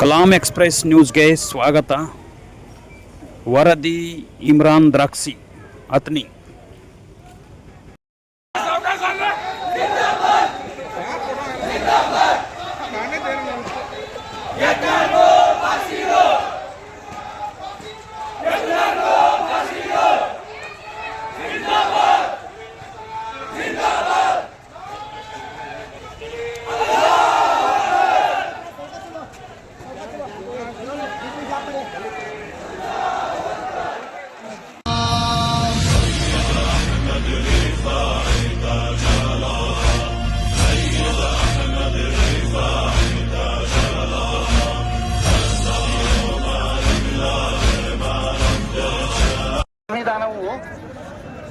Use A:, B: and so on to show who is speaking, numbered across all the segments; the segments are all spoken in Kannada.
A: ಕಲಾಂ ಎಕ್ಸ್ಪ್ರೆಸ್ ನ್ಯೂಸ್ಗೆ ಸ್ವಾಗತ ವರದಿ ಇಮ್ರಾನ್ ದ್ರಾಕ್ಸಿ ಅತ್ನಿ
B: ಸಂವಿಧಾನವು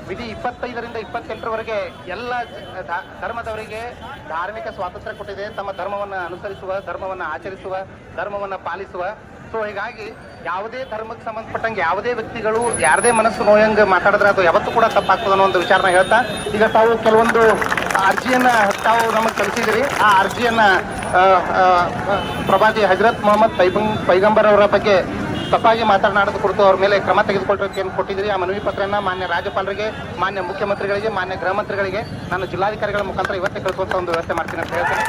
B: ವಿಧಿ ಇಪ್ಪತ್ತೈದರಿಂದ ಇಪ್ಪತ್ತೆಂಟರವರೆಗೆ ಎಲ್ಲ ಧರ್ಮದವರಿಗೆ ಧಾರ್ಮಿಕ ಸ್ವಾತಂತ್ರ್ಯ ಕೊಟ್ಟಿದೆ. ತಮ್ಮ ಧರ್ಮವನ್ನು ಅನುಸರಿಸುವ, ಧರ್ಮವನ್ನು ಆಚರಿಸುವ, ಧರ್ಮವನ್ನು ಪಾಲಿಸುವ. ಸೊ ಹೀಗಾಗಿ ಯಾವುದೇ ಧರ್ಮಕ್ಕೆ ಸಂಬಂಧಪಟ್ಟಂಗೆ ಯಾವುದೇ ವ್ಯಕ್ತಿಗಳು ಯಾರದೇ ಮನಸ್ಸು ನೋಯಂಗೆ ಮಾತಾಡಿದ್ರೆ ಅದು ಯಾವತ್ತೂ ಕೂಡ ತಪ್ಪಾಗ್ತದೆ ಅನ್ನೋ ಒಂದು ವಿಚಾರನ ಹೇಳ್ತಾ, ಈಗ ತಾವು ಕೆಲವೊಂದು ಅರ್ಜಿಯನ್ನ ತಾವು ನಮಗೆ ಕಳಿಸಿದಿರಿ ಆ ಅರ್ಜಿಯನ್ನ ಪ್ರಭಾತಿ ಹಜರತ್ ಮೊಹಮ್ಮದ್ ಪೈಗಂ ಪೈಗಂಬರ್ ಅವರ ಬಗ್ಗೆ ತಪ್ಪಾಗಿ ಮಾತನಾಡೋದು ಕುರಿತು ಅವ್ರ ಮೇಲೆ ಕ್ರಮ ತೆಗೆದುಕೊಳ್ಳೋಕೆ ಕೊಟ್ಟಿದ್ರಿ ಆ ಮನವಿ ಪತ್ರನ ಮಾನ್ಯ ರಾಜ್ಯಪಾಲರಿಗೆ, ಮಾನ್ಯ ಮುಖ್ಯಮಂತ್ರಿಗಳಿಗೆ, ಮಾನ್ಯ ಗೃಹ ಮಂತ್ರಿಗಳಿಗೆ, ನಾನು ಜಿಲ್ಲಾಧಿಕಾರಿಗಳ ಮುಖಾಂತರ ಇವತ್ತೇ ಕಳಿಸುವಂಥ ಒಂದು ವ್ಯವಸ್ಥೆ ಮಾಡ್ತೀನಿ ಅಂತ ಹೇಳ್ತೇನೆ.